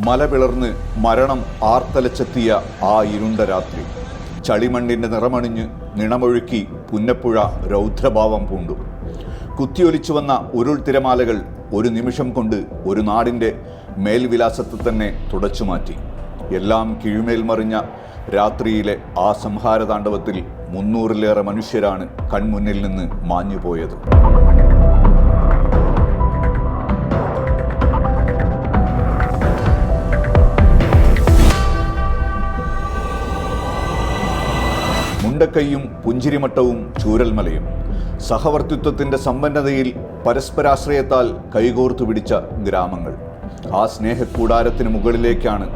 മല പിളർന്ന് മരണം ആർത്തലച്ചെത്തിയ ആ ഇരുണ്ട രാത്രി. ചളിമണ്ണിന്റെ നിറമണിഞ്ഞ് നിണമൊഴുക്കി പുന്നപ്പുഴ രൗദ്രഭാവം പൂണ്ടു. കുത്തിയൊലിച്ചു വന്ന ഉരുൾ തിരമാലകൾ ഒരു നിമിഷം കൊണ്ട് ഒരു നാടിന്റെ മേൽവിലാസത്തെ തന്നെ തുടച്ചു മാറ്റി. എല്ലാം കിഴിമേൽ മറിഞ്ഞ രാത്രിയിലെ ആ സംഹാര സംഹാരതാണ്ഡവത്തിൽ മുന്നൂറിലേറെ മനുഷ്യരാണ് കൺമുന്നിൽ നിന്ന് മാഞ്ഞുപോയത്. മുണ്ടക്കൈയും പുഞ്ചിരിമട്ടവും ചൂരൽമലയും. സഹവർത്തിത്വത്തിന്റെ സമ്പന്നതയിൽ പരസ്പരാശ്രയത്താൽ കൈകോർത്തു പിടിച്ച ഗ്രാമങ്ങൾ. ആ സ്നേഹക്കൂടാരത്തിന് മുകളിലേക്കാണ്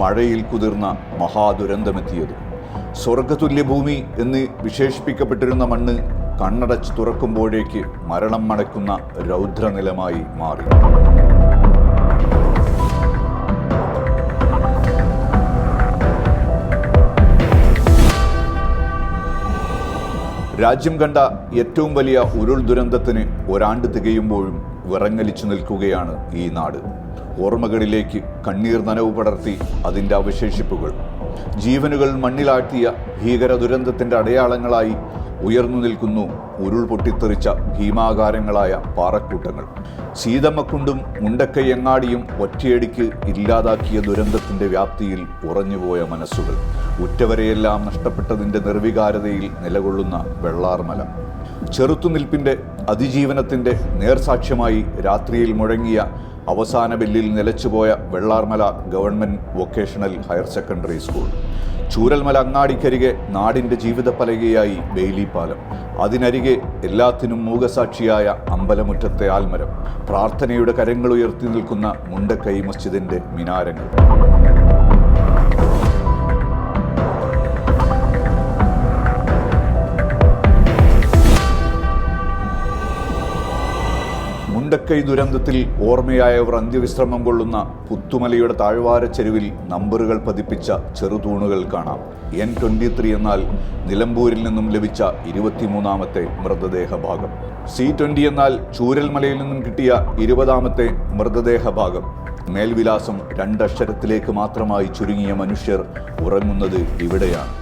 മഴയിൽ കുതിർന്ന മഹാദുരന്തമെത്തിയത്. സ്വർഗതുല്യഭൂമി എന്ന് വിശേഷിപ്പിക്കപ്പെട്ടിരുന്ന മണ്ണ് കണ്ണടച്ച് തുറക്കുമ്പോഴേക്ക് മരണം മണക്കുന്ന രൗദ്രനിലമായി മാറി. രാജ്യം കണ്ട ഏറ്റവും വലിയ ഉരുൾ ദുരന്തത്തിന് ഒരാണ്ട് തികയുമ്പോഴും വിറങ്ങലിച്ചു നിൽക്കുകയാണ് ഈ നാട്. ഓർമ്മകളിലേക്ക് കണ്ണീർ നനവ് പടർത്തി അതിന്റെ അവശേഷിപ്പുകൾ. ജീവനുകൾ മണ്ണിലാഴ്ത്തിയ ഭീകര ദുരന്തത്തിന്റെ അടയാളങ്ങളായി ഉയർന്നു നിൽക്കുന്നു ഉരുൾ പൊട്ടിത്തെറിച്ച ഭീമാകാരങ്ങളായ പാറക്കൂട്ടങ്ങൾ. സീതമ്മക്കുണ്ടും മുണ്ടക്കയ്യങ്ങാടിയും ഒറ്റയടിക്ക് ഇല്ലാതാക്കിയ ദുരന്തത്തിന്റെ വ്യാപ്തിയിൽ ഉറഞ്ഞുപോയ മനസ്സുകൾ. ഉറ്റവരെയെല്ലാം നഷ്ടപ്പെട്ടതിന്റെ നിർവികാരതയിൽ നിലകൊള്ളുന്ന വെള്ളാർമല. ചെറുത്തുനിൽപ്പിന്റെ അതിജീവനത്തിന്റെ നേർസാക്ഷ്യമായി രാത്രിയിൽ മുഴങ്ങിയ അവസാന ബില്ലിൽ നിലച്ചുപോയ Vellarmala government vocational higher secondary school. Chooralmala അങ്ങാടിക്കരികെ നാടിന്റെ ജീവിത പലകയായി ബെയിലി പാലം അതിനരികെ എല്ലാത്തിനും മൂകസാക്ഷിയായ അമ്പലമുറ്റത്തെ ആൽമരം. പ്രാർത്ഥനയുടെ കരങ്ങൾ ഉയർത്തി നിൽക്കുന്ന മുണ്ടക്കൈ മസ്ജിദിന്റെ മിനാരങ്ങൾ. മുണ്ടക്കൈ ദുരന്തത്തിൽ ഓർമ്മയായവർ അന്ത്യവിശ്രമം കൊള്ളുന്ന പുത്തുമലയുടെ താഴ്വാര ചെരുവിൽ നമ്പറുകൾ പതിപ്പിച്ച ചെറുതൂണുകൾ കാണാം. എൻ ട്വന്റി ത്രീ എന്നാൽ നിലമ്പൂരിൽ നിന്നും ലഭിച്ച ഇരുപത്തിമൂന്നാമത്തെ മൃതദേഹ ഭാഗം. സി ട്വന്റി എന്നാൽ ചൂരൽമലയിൽ നിന്നും കിട്ടിയ ഇരുപതാമത്തെ മൃതദേഹ ഭാഗം. മേൽവിലാസം രണ്ടക്ഷരത്തിലേക്ക് മാത്രമായി ചുരുങ്ങിയ മനുഷ്യർ ഉറങ്ങുന്നത് ഇവിടെയാണ്.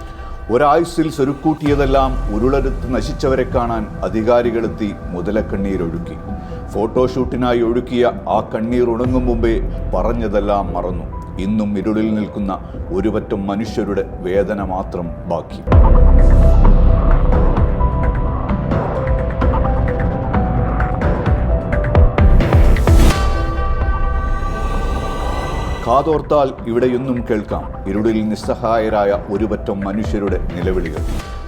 ഒരായുസ്സിൽ സ്വരുക്കൂട്ടിയതെല്ലാം ഉരുളെടുത്ത് നശിച്ചവരെ കാണാൻ അധികാരികളെത്തി മുതലക്കണ്ണീരൊഴുക്കി ഫോട്ടോഷൂട്ടിനായി ഒഴുക്കിയ ആ കണ്ണീർ ഉണങ്ങും മുമ്പേ പറഞ്ഞതെല്ലാം മറന്നു. ഇന്നും ഇരുളിൽ നിൽക്കുന്ന ഒരുപറ്റം മനുഷ്യരുടെ വേദന മാത്രം ബാക്കി. കാതോർത്താൽ ഇവിടെയൊന്നും കേൾക്കാം. ഇരുളിൽ നിസ്സഹായരായ ഒരുപറ്റം മനുഷ്യരുടെ നിലവിളികൾ.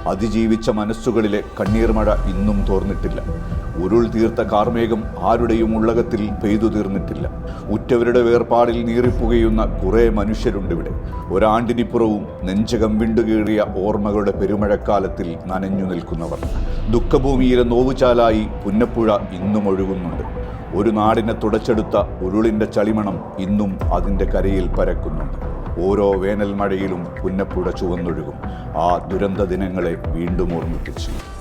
അതിജീവിച്ച മനസ്സുകളിലെ കണ്ണീർമഴ ഇന്നും തോർന്നിട്ടില്ല. ഉരുൾ തീർത്ത കാർമേഘം ആരുടെയും ഉള്ളകത്തിൽ പെയ്തു തീർന്നിട്ടില്ല. ഉറ്റവരുടെ വേർപാടിൽ നീറിപ്പുകയുന്ന കുറേ മനുഷ്യരുണ്ടിവിടെ ഒരാണ്ടിനിപ്പുറവും നെഞ്ചകം വിണ്ടുകീറിയ ഓർമ്മകളുടെ പെരുമഴക്കാലത്തിൽ നനഞ്ഞു നിൽക്കുന്നവർ. ദുഃഖഭൂമിയിലെ നോവുചാലായി പുന്നപ്പുഴ ഇന്നും ഒഴുകുന്നുണ്ട്. ഒരു നാടിനെ തുടച്ചെടുത്ത ഉരുളിന്റെ ചളിമണം ഇന്നും അതിന്റെ കരയിൽ പരക്കുന്നുണ്ട്. ഓരോ വേനൽ മഴയിലും പുന്നപ്പുഴ ചുവന്നൊഴുകും. ആ ദുരന്ത ദിനങ്ങളെ വീണ്ടും ഓർമ്മിപ്പിച്ചു.